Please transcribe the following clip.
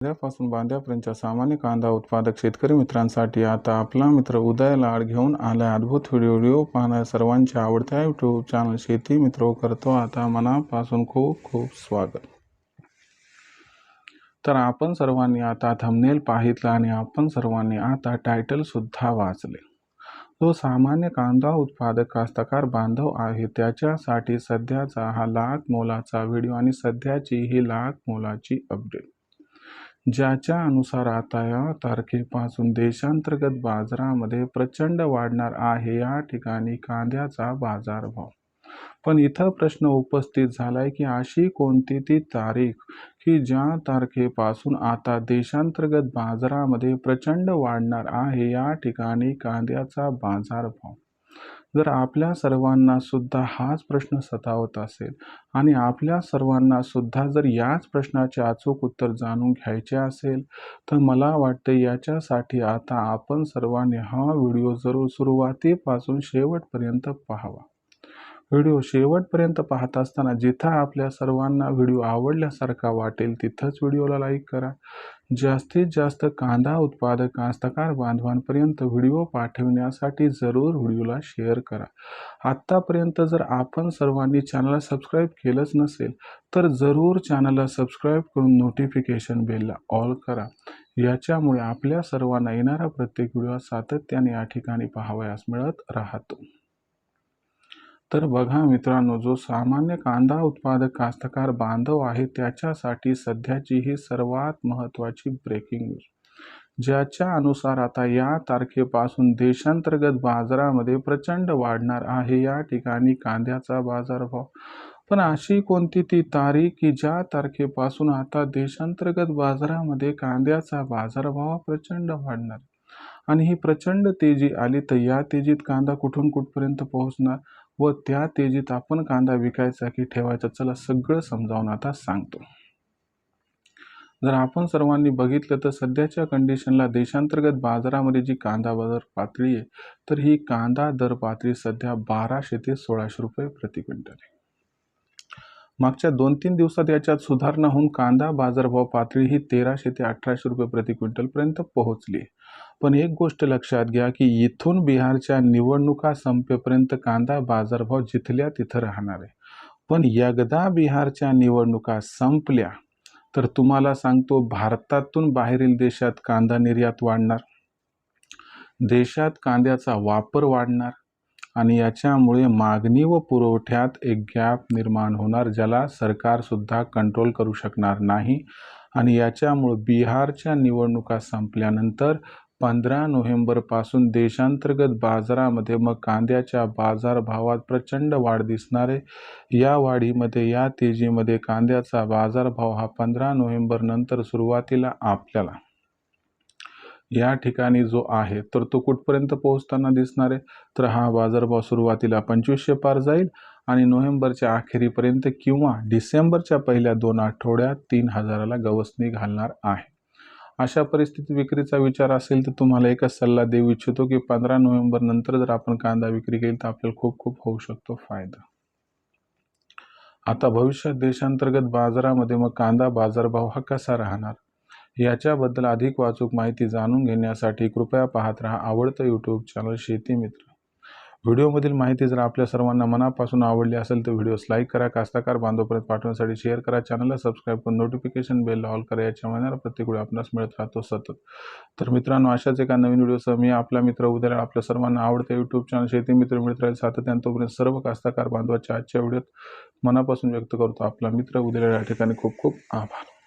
उद्यापासून बांद्यापर्यंतच्या सामान्य कांदा उत्पादक शेतकरी मित्रांसाठी आता आपला मित्र उदय लाड घेऊन आलाय अद्भुत व्हिडिओ पाहणाऱ्या सर्वांच्या आवडत्या यूट्यूब चॅनल शेती मित्र करतो. आता मनापासून खूप खूप स्वागत. तर आपण सर्वांनी आता थंबनेल पाहितलं आणि आपण सर्वांनी आता टायटल सुद्धा वाचले. जो सामान्य कांदा उत्पादक कास्तकार बांधव आहे त्याच्यासाठी सध्याचा हा लाख मोलाचा व्हिडिओ आणि सध्याची ही लाख मोलाची अपडेट ज्याच्या अनुसार आता या तारखेपासून देशांतर्गत बाजारामध्ये प्रचंड वाढणार आहे या ठिकाणी कांद्याचा बाजारभाव. पण इथं प्रश्न उपस्थित झालाय की अशी कोणती ती तारीख की ज्या तारखेपासून आता देशांतर्गत बाजारामध्ये प्रचंड वाढणार आहे या ठिकाणी कांद्याचा बाजारभाव. जर आपल्या सर्वांना सुद्धा हाच प्रश्न सतावत असेल आणि आपल्या सर्वांना सुद्धा जर याच प्रश्नाचे अचूक उत्तर जाणून घ्यायचे असेल तर मला वाटते याच्यासाठी आता आपण सर्वांनी हा व्हिडिओ जरूर सुरुवातीपासून शेवटपर्यंत पाहावा. व्हिडिओ शेवटपर्यंत पाहत असताना जिथं आपल्या सर्वांना व्हिडिओ आवडल्यासारखा वाटेल तिथंच व्हिडिओला लाईक करा. जास्तीत जास्त कांदा उत्पादक कास्तकार बांधवांपर्यंत व्हिडिओ पाठवण्यासाठी जरूर व्हिडिओला शेअर करा. आत्तापर्यंत जर आपण सर्वांनी चॅनलला सबस्क्राईब केलंच नसेल तर जरूर चॅनलला सबस्क्राईब करून नोटिफिकेशन बेलला ऑल करा. याच्यामुळे आपल्या सर्वांना येणारा प्रत्येक व्हिडिओ सातत्याने या ठिकाणी पाहावयास मिळत राहतो. तर बघा मित्रांनो जो सामान्य कांदा उत्पादक कास्तकार बांधव आहे त्याच्यासाठी सध्याची ही सर्वात महत्त्वाची ब्रेकिंग न्यूज ज्याच्या अनुसार आता या तारखेपासून देशांतर्गत बाजारामध्ये प्रचंड वाढणार आहे. या ठिकाणी कांद्याचा बाजारभाव. पण अशी कोणती ती तारीख की ज्या तारखेपासून आता देशांतर्गत बाजारामध्ये कांद्याचा बाजारभाव प्रचंड वाढणार? आणि ही प्रचंड तेजी आली तर या तेजीत कांदा कुठून कुठपर्यंत पोहोचणार व त्या तेजीत आपण कांदा विकायचा की ठेवायचा? चला सगळं समजावून आता सांगतो. जर आपण सर्वांनी बघितलं तर सध्याच्या कंडिशनला देशांतर्गत बाजारामध्ये जी कांदा बाजार पातळी आहे तर ही कांदा दर पातळी सध्या बाराशे ते सोळाशे रुपये प्रति क्विंटल आहे. मागच्या दोन तीन दिवसात याच्यात सुधारणा होऊन कांदा बाजारभाव पातळी ही तेराशे ते अठराशे रुपये प्रति क्विंटलपर्यंत पोहोचली. पण एक गोष्ट लक्षात घ्या की इथून बिहारच्या निवडणुका संपेपर्यंत कांदा बाजारभाव जिथल्या तिथं राहणार आहे. पण एकदा बिहारच्या निवडणुका संपल्या तर तुम्हाला सांगतो भारतातून बाहेरील देशात कांदा निर्यात वाढणार देशात कांद्याचा वापर वाढणार आणि याच्यामुळे मागणी व पुरवठ्यात एक गॅप निर्माण होणार ज्याला सरकारसुद्धा कंट्रोल करू शकणार नाही. आणि याच्यामुळे बिहारच्या निवडणुका संपल्यानंतर पंधरा नोव्हेंबरपासून देशांतर्गत बाजारामध्ये मग कांद्याच्या बाजारभावात प्रचंड वाढ दिसणार आहे. या वाढीमध्ये या तेजीमध्ये कांद्याचा बाजारभाव हा पंधरा नोव्हेंबरनंतर सुरुवातीला आपल्याला या ठिकाणी जो आहे तर तो कुठपर्यंत पोहोचताना दिसणार आहे? तर हा बाजारभाव सुरुवातीला पंचवीसशे पार जाईल आणि नोव्हेंबरच्या अखेरीपर्यंत किंवा डिसेंबरच्या पहिल्या दोन आठवड्यात तीन हजाराला गवसणी घालणार आहे. अशा परिस्थितीत विक्रीचा विचार असेल तर तुम्हाला एकच सल्ला देऊ इच्छितो की पंधरा नोव्हेंबर नंतर जर आपण कांदा विक्री केली तर आपल्याला खूप खूप होऊ शकतो फायदा. आता भविष्यात देशांतर्गत बाजारामध्ये मग कांदा बाजारभाव हा कसा राहणार? याच्याबद्दल अधिक वाचूक माहिती जाणून घेण्यासाठी कृपया पाहत राहा आवडतं यूट्यूब चॅनल शेती मित्र. व्हिडिओमधील माहिती जर आपल्या सर्वांना मनापासून आवडली असेल तर व्हिडिओस लाईक करा कास्ताकार बांधवपर्यंत पाठवण्यासाठी शेअर करा चॅनलला सबस्क्राईब करून नोटिफिकेशन बेल ऑल करा याच्या मनावर प्रत्येक वेळी आपणास मिळत राहतो सतत. तर मित्रांनो अशाच एका नवीन व्हिडिओसह मी आपला मित्र उद्या आपल्या सर्वांना आवडतं यूट्यूब चॅनल शेती मित्र मिळत राहील. सातत्यानं तोपर्यंत सर्व कास्ताकार बांधवाच्या आजच्या व्हिडिओत मनापासून व्यक्त करतो आपला मित्र उद्या या ठिकाणी खूप खूप आभार.